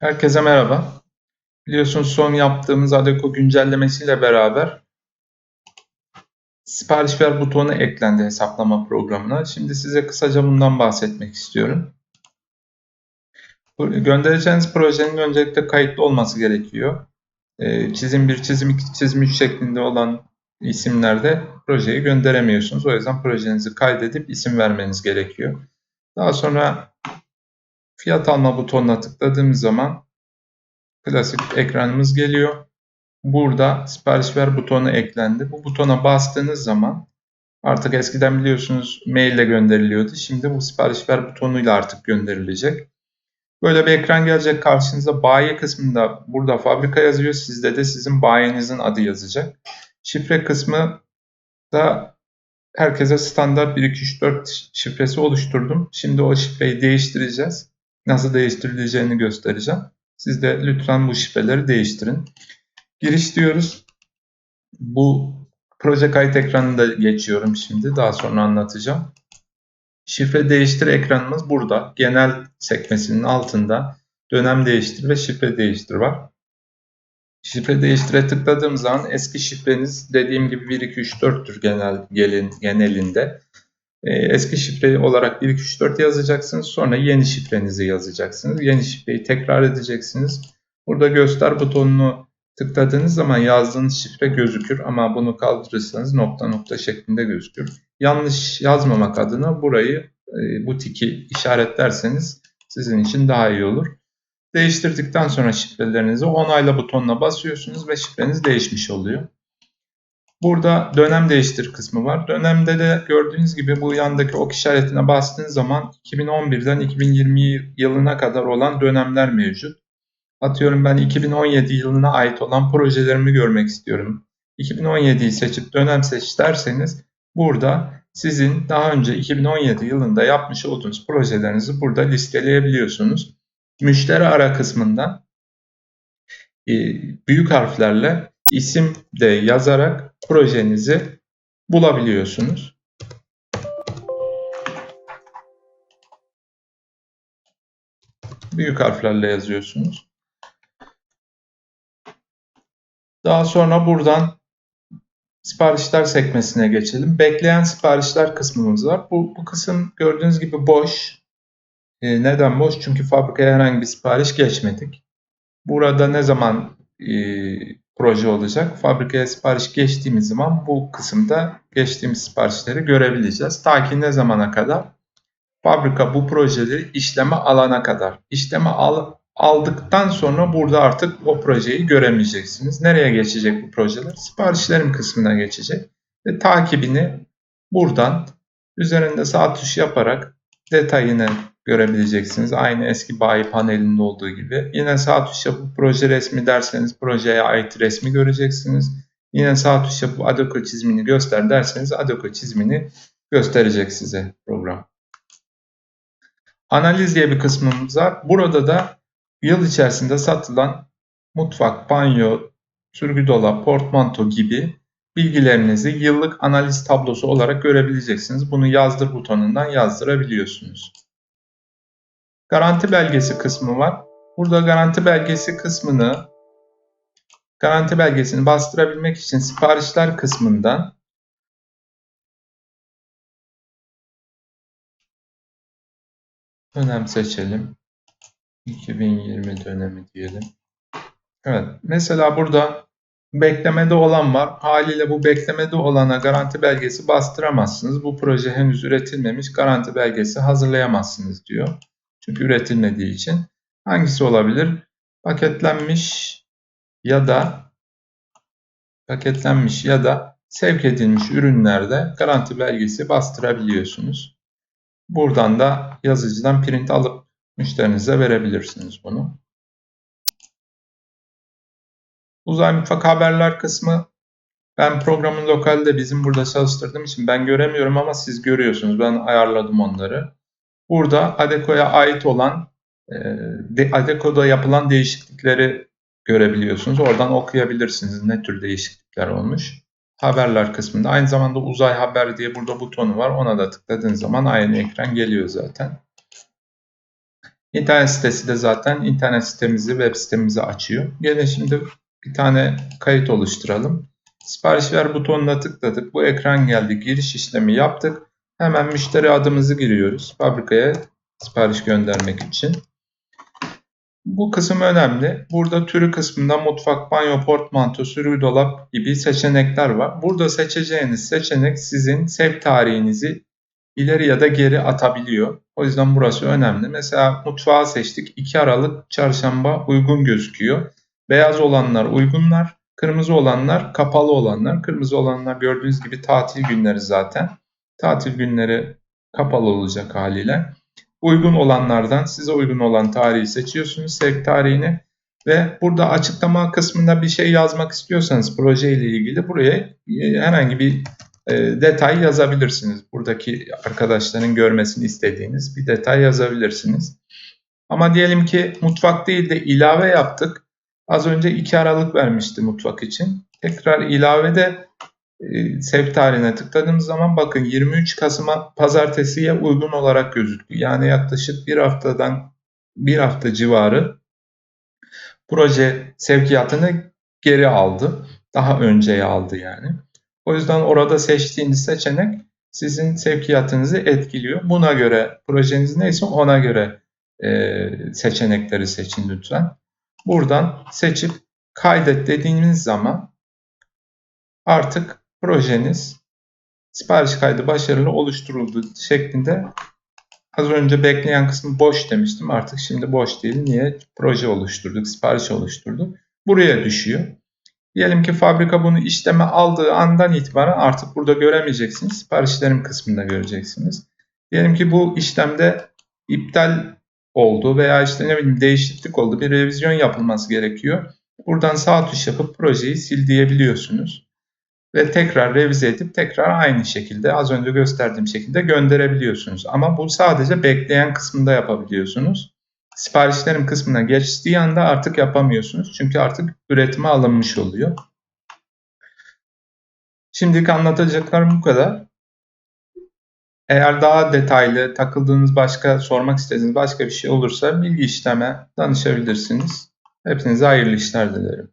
Herkese merhaba. Biliyorsunuz son yaptığımız Adeko güncellemesiyle beraber sipariş ver butonu eklendi hesaplama programına. Şimdi size kısaca bundan bahsetmek istiyorum. Göndereceğiniz projenin öncelikle kayıtlı olması gerekiyor. Ee, çizim 1, çizim 2, çizim 3 şeklinde olan isimlerde projeyi gönderemiyorsunuz. O yüzden projenizi kaydedip isim vermeniz gerekiyor. Daha sonra fiyat alma butonuna tıkladığımız zaman klasik ekranımız geliyor. Burada sipariş ver butonu eklendi. Bu butona bastığınız zaman artık eskiden biliyorsunuz mail ile gönderiliyordu. Şimdi bu sipariş ver butonuyla artık gönderilecek. Böyle bir ekran gelecek karşınıza. Bayi kısmında burada fabrika yazıyor. Sizde de sizin bayinizin adı yazacak. Şifre kısmı da herkese standart 1, 2, 3, 4 şifresi oluşturdum. Şimdi o şifreyi değiştireceğiz. Nasıl değiştirileceğini göstereceğim. Siz de lütfen bu şifreleri değiştirin. Giriş diyoruz. Bu proje kayıt ekranında geçiyorum şimdi. Daha sonra anlatacağım. Şifre değiştir ekranımız burada. Genel sekmesinin altında dönem değiştir ve şifre değiştir var. Şifre değiştire tıkladığım zaman eski şifreniz dediğim gibi 1 2 3 4'tür genel gelin genelinde. Ee, eski şifreyi olarak 1 2 3 4 yazacaksınız. Sonra yeni şifrenizi yazacaksınız. Yeni şifreyi tekrar edeceksiniz. Burada göster butonunu tıkladığınız zaman yazdığınız şifre gözükür ama bunu kaldırırsanız nokta nokta şeklinde gözükür. Yanlış yazmamak adına burayı e, bu tiki işaretlerseniz sizin için daha iyi olur. Değiştirdikten sonra şifrelerinizi onayla butonuna basıyorsunuz ve şifreniz değişmiş oluyor. Burada dönem değiştir kısmı var. Dönemde de gördüğünüz gibi bu yandaki ok işaretine bastığınız zaman 2011'den 2020 yılına kadar olan dönemler mevcut. Atıyorum ben 2017 yılına ait olan projelerimi görmek istiyorum. 2017'yi seçip dönem seç derseniz burada sizin daha önce 2017 yılında yapmış olduğunuz projelerinizi burada listeleyebiliyorsunuz. Müşteri ara kısmında e, büyük harflerle isim de yazarak projenizi bulabiliyorsunuz. Büyük harflerle yazıyorsunuz. Daha sonra buradan siparişler sekmesine geçelim. Bekleyen siparişler kısmımız var. Bu, bu kısım gördüğünüz gibi boş. E, neden boş? Çünkü fabrikaya herhangi bir sipariş geçmedik. Burada ne zaman e, proje olacak? Fabrikaya sipariş geçtiğimiz zaman bu kısımda geçtiğimiz siparişleri görebileceğiz. Ta ki ne zamana kadar? Fabrika bu projeleri işleme alana kadar. İşleme al, aldıktan sonra burada artık o projeyi göremeyeceksiniz. Nereye geçecek bu projeler? Siparişlerim kısmına geçecek. Ve takibini buradan üzerinde sağ tuş yaparak detayını görebileceksiniz. Aynı eski bayi panelinde olduğu gibi. Yine sağ tuş yapıp proje resmi derseniz projeye ait resmi göreceksiniz. Yine sağ tuş yapıp Adoko çizimini göster derseniz Adoko çizimini gösterecek size program. Analiz diye bir kısmımız var. Burada da yıl içerisinde satılan mutfak, banyo, sürgü dolap, portmanto gibi bilgilerinizi yıllık analiz tablosu olarak görebileceksiniz. Bunu yazdır butonundan yazdırabiliyorsunuz. Garanti belgesi kısmı var. Burada garanti belgesi kısmını garanti belgesini bastırabilmek için siparişler kısmından dönem seçelim. 2020 dönemi diyelim. Evet. Mesela burada beklemede olan var. Haliyle bu beklemede olana garanti belgesi bastıramazsınız. Bu proje henüz üretilmemiş. Garanti belgesi hazırlayamazsınız diyor. Çünkü üretilmediği için. Hangisi olabilir? Paketlenmiş ya da paketlenmiş ya da sevk edilmiş ürünlerde garanti belgesi bastırabiliyorsunuz. Buradan da yazıcıdan print alıp müşterinize verebilirsiniz bunu. Uzay mutfak haberler kısmı ben programın lokalde bizim burada çalıştırdığım için ben göremiyorum ama siz görüyorsunuz. Ben ayarladım onları. Burada Adeco'ya ait olan e, Adeco'da yapılan değişiklikleri görebiliyorsunuz. Oradan okuyabilirsiniz ne tür değişiklikler olmuş. Haberler kısmında aynı zamanda uzay haber diye burada butonu var. Ona da tıkladığınız zaman aynı ekran geliyor zaten. İnternet sitesi de zaten internet sitemizi, web sitemizi açıyor. Gelin şimdi bir tane kayıt oluşturalım. Sipariş ver butonuna tıkladık. Bu ekran geldi. Giriş işlemi yaptık. Hemen müşteri adımızı giriyoruz. Fabrikaya sipariş göndermek için. Bu kısım önemli. Burada türü kısmında mutfak, banyo, portmanto, sürgü dolap gibi seçenekler var. Burada seçeceğiniz seçenek sizin sevk tarihinizi ileri ya da geri atabiliyor. O yüzden burası önemli. Mesela mutfağı seçtik. 2 Aralık çarşamba uygun gözüküyor. Beyaz olanlar uygunlar. Kırmızı olanlar kapalı olanlar. Kırmızı olanlar gördüğünüz gibi tatil günleri zaten. Tatil günleri kapalı olacak haliyle. Uygun olanlardan size uygun olan tarihi seçiyorsunuz. Sevk tarihini. Ve burada açıklama kısmında bir şey yazmak istiyorsanız proje ile ilgili buraya e, herhangi bir e, detay yazabilirsiniz. Buradaki arkadaşların görmesini istediğiniz bir detay yazabilirsiniz. Ama diyelim ki mutfak değil de ilave yaptık. Az önce 2 Aralık vermişti mutfak için. Tekrar ilavede e, sevk tarihine tıkladığımız zaman bakın 23 Kasım'a pazartesiye uygun olarak gözüktü. Yani yaklaşık bir haftadan bir hafta civarı proje sevkiyatını geri aldı. Daha önceye aldı yani. O yüzden orada seçtiğiniz seçenek sizin sevkiyatınızı etkiliyor. Buna göre projeniz neyse ona göre e, seçenekleri seçin lütfen. Buradan seçip kaydet dediğiniz zaman artık projeniz sipariş kaydı başarılı oluşturuldu şeklinde az önce bekleyen kısmı boş demiştim. Artık şimdi boş değil. Niye? Proje oluşturduk, sipariş oluşturduk. Buraya düşüyor. Diyelim ki fabrika bunu işleme aldığı andan itibaren artık burada göremeyeceksiniz. Siparişlerim kısmında göreceksiniz. Diyelim ki bu işlemde iptal oldu veya işte ne bileyim değişiklik oldu. Bir revizyon yapılması gerekiyor. Buradan sağ tuş yapıp projeyi sil diyebiliyorsunuz. Ve tekrar revize edip tekrar aynı şekilde az önce gösterdiğim şekilde gönderebiliyorsunuz. Ama bu sadece bekleyen kısmında yapabiliyorsunuz siparişlerim kısmına geçtiği anda artık yapamıyorsunuz. Çünkü artık üretime alınmış oluyor. Şimdilik anlatacaklarım bu kadar. Eğer daha detaylı takıldığınız başka sormak istediğiniz başka bir şey olursa bilgi işleme danışabilirsiniz. Hepinize hayırlı işler dilerim.